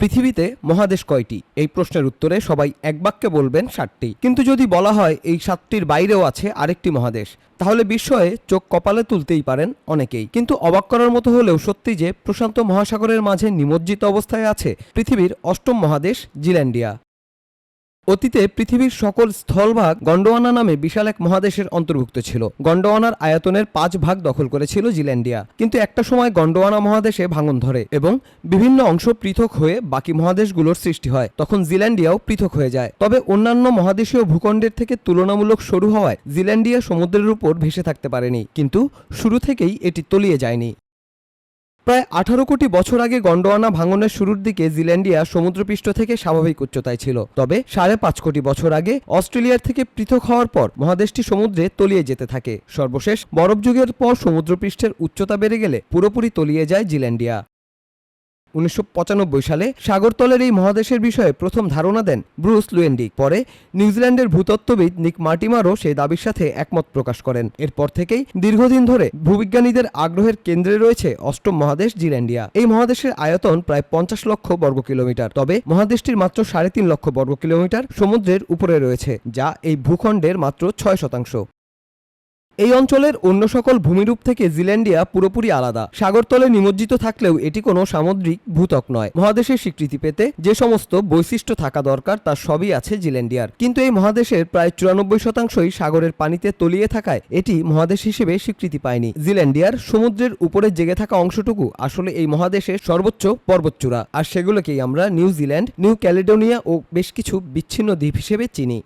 পৃথিবীতে মহাদেশ কয়টি? এই প্রশ্নের উত্তরে সবাই এক বাক্যে বলবেন সাতটি। কিন্তু যদি বলা হয় এই সাতটির বাইরেও আছে আরেকটি মহাদেশ, তাহলে বিস্ময়ে চোখ কপালে তুলতেই পারেন অনেকেই। কিন্তু অবাক করার মতো হলেও সত্যি যে প্রশান্ত মহাসাগরের মাঝে নিমজ্জিত অবস্থায় আছে পৃথিবীর অষ্টম মহাদেশ জিল্যান্ডিয়া। অতীতে পৃথিবীর সকল স্থলভাগ গন্ডোয়ানা নামে বিশাল এক মহাদেশের অন্তর্ভুক্ত ছিল। গন্ডোয়ানার আয়তনের পাঁচ ভাগ দখল করেছিল জিল্যান্ডিয়া। কিন্তু একটা সময় গন্ডোয়ানা মহাদেশে ভাঙন ধরে এবং বিভিন্ন অংশ পৃথক হয়ে বাকি মহাদেশগুলোর সৃষ্টি হয়। তখন জিল্যান্ডিয়াও পৃথক হয়ে যায়। তবে অন্যান্য মহাদেশীয় ভূখণ্ডের থেকে তুলনামূলক সরু হওয়ায় জিল্যান্ডিয়া সমুদ্রের উপর ভেসে থাকতে পারেনি। কিন্তু শুরু থেকেই এটি তলিয়ে যায়নি। প্রায় আঠারো কোটি বছর আগে গন্ডোয়ানা ভাঙনের শুরুর দিকে জিল্যান্ডিয়া সমুদ্রপৃষ্ঠ থেকে স্বাভাবিক উচ্চতায় ছিল। তবে সাড়ে পাঁচ কোটি বছর আগে অস্ট্রেলিয়ার থেকে পৃথক হওয়ার পর মহাদেশটি সমুদ্রে তলিয়ে যেতে থাকে। সর্বশেষ বরফযুগের পর সমুদ্রপৃষ্ঠের উচ্চতা বেড়ে গেলে পুরোপুরি তলিয়ে যায় জিল্যান্ডিয়া। উনিশশো পঁচানব্বই সালে সাগরতলের এই মহাদেশের বিষয়ে প্রথম ধারণা দেন ব্রুস লুয়েন্ডিক পরে নিউজিল্যান্ডের ভূতত্ত্ববিদ নিক মার্টিমারও সেই দাবির সাথে একমত প্রকাশ করেন। এরপর থেকেই দীর্ঘদিন ধরে ভূবিজ্ঞানীদের আগ্রহের কেন্দ্রে রয়েছে অষ্টম মহাদেশ জিল্যান্ডিয়া। এই মহাদেশের আয়তন প্রায় পঞ্চাশ লক্ষ বর্গ কিলোমিটার। তবে মহাদেশটির মাত্র সাড়ে তিন লক্ষ বর্গ কিলোমিটার সমুদ্রের উপরে রয়েছে, যা এই ভূখণ্ডের মাত্র ছয় শতাংশ। এই অঞ্চলের অন্য সকল ভূমিরূপ থেকে জিল্যান্ডিয়া পুরোপুরি আলাদা। সাগরতলে নিমজ্জিত থাকলেও এটি কোনো সামুদ্রিক ভূতক নয়। মহাদেশের স্বীকৃতি পেতে যে সমস্ত বৈশিষ্ট্য থাকা দরকার তার সবই আছে জিল্যান্ডিয়ার। কিন্তু এই মহাদেশের প্রায় চুরানব্বই শতাংশই সাগরের পানিতে তলিয়ে থাকায় এটি মহাদেশ হিসেবে স্বীকৃতি পায়নি। জিল্যান্ডিয়ার সমুদ্রের উপরে জেগে থাকা অংশটুকু আসলে এই মহাদেশের সর্বোচ্চ পর্বতচূড়া। আর সেগুলোকেই আমরা নিউজিল্যান্ড নিউ ক্যালিডোনিয়া ও বেশ কিছু বিচ্ছিন্ন দ্বীপ হিসেবে চিনি।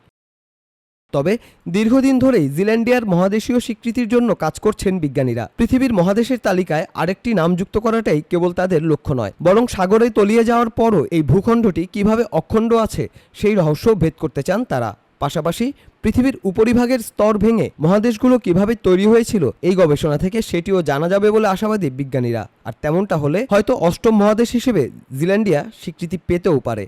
তবে দীর্ঘদিন ধরেই জিল্যান্ডিয়ার মহাদেশীয় স্বীকৃতির জন্য কাজ করছেন বিজ্ঞানীরা। পৃথিবীর মহাদেশের তালিকায় আরেকটি নাম যুক্ত করাটাই কেবল তাদের লক্ষ্য নয়, বরং সাগরে তলিয়ে যাওয়ার পরও এই ভূখণ্ডটি কীভাবে অখণ্ড আছে সেই রহস্য ভেদ করতে চান তারা। পাশাপাশি পৃথিবীর উপরিভাগের স্তর ভেঙে মহাদেশগুলো কীভাবে তৈরি হয়েছিল এই গবেষণা থেকে সেটিও জানা যাবে বলে আশাবাদী বিজ্ঞানীরা। আর তেমনটা হলে হয়তো অষ্টম মহাদেশ হিসেবে জিল্যান্ডিয়া স্বীকৃতি পেতেও পারে।